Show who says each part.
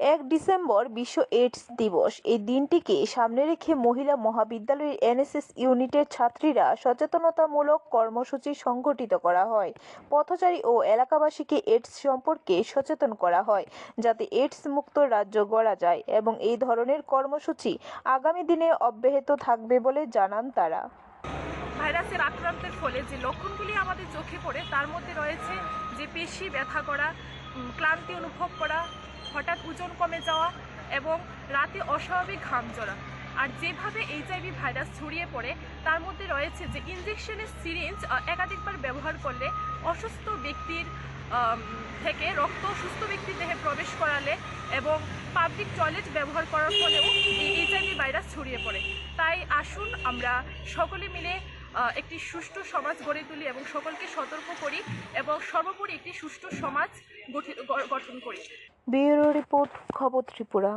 Speaker 1: এক ডিসেম্বর বিশ্ব এইডস দিবস। এই দিনটিকে সামনে রেখে মহিলা মহাবিদ্যালয়ের এনএসএস ইউনিটের ছাত্রীরা সচেতনতামূলক কর্মসূচি সংগঠিত করা হয়। পথচারী ও এলাকাবাসীকে এইডস সম্পর্কে সচেতন করা হয়, যাতে এইডস মুক্ত রাজ্য গড়া যায় এবং এই ধরনের কর্মসূচি আগামী দিনে অব্যাহত থাকবে বলে জানান তারা।
Speaker 2: ভাইরাসের আক্রান্তের ফলে যে লক্ষণগুলি আমাদের চোখে পড়ে, তার মধ্যে রয়েছে যে পেশি ব্যথা করা ক্লান্তি অনুভব করা, হঠাৎ ওজন কমে যাওয়া এবং রাতে অস্বাভাবিক ঘাম জড়া। আর যেভাবে এইচআইভি ভাইরাস ছড়িয়ে পড়ে, তার মধ্যে রয়েছে যে ইনজেকশনের সিরিঞ্জ একাধিকবার ব্যবহার করলে অসুস্থ ব্যক্তির থেকে রক্ত সুস্থ ব্যক্তির দেহে প্রবেশ করালে এবং পাবলিক টয়লেট ব্যবহার করার ফলেও এই এইচআইভি ভাইরাস ছড়িয়ে পড়ে। তাই আসুন আমরা সকলে মিলে একটি সুষ্ঠু সমাজ গড়ে তুলি এবং সকলকে সতর্ক করি এবং সর্বোপরি একটি সুষ্ঠু সমাজ গঠন করি।
Speaker 1: ব্যুরো রিপোর্ট, খবর ত্রিপুরা।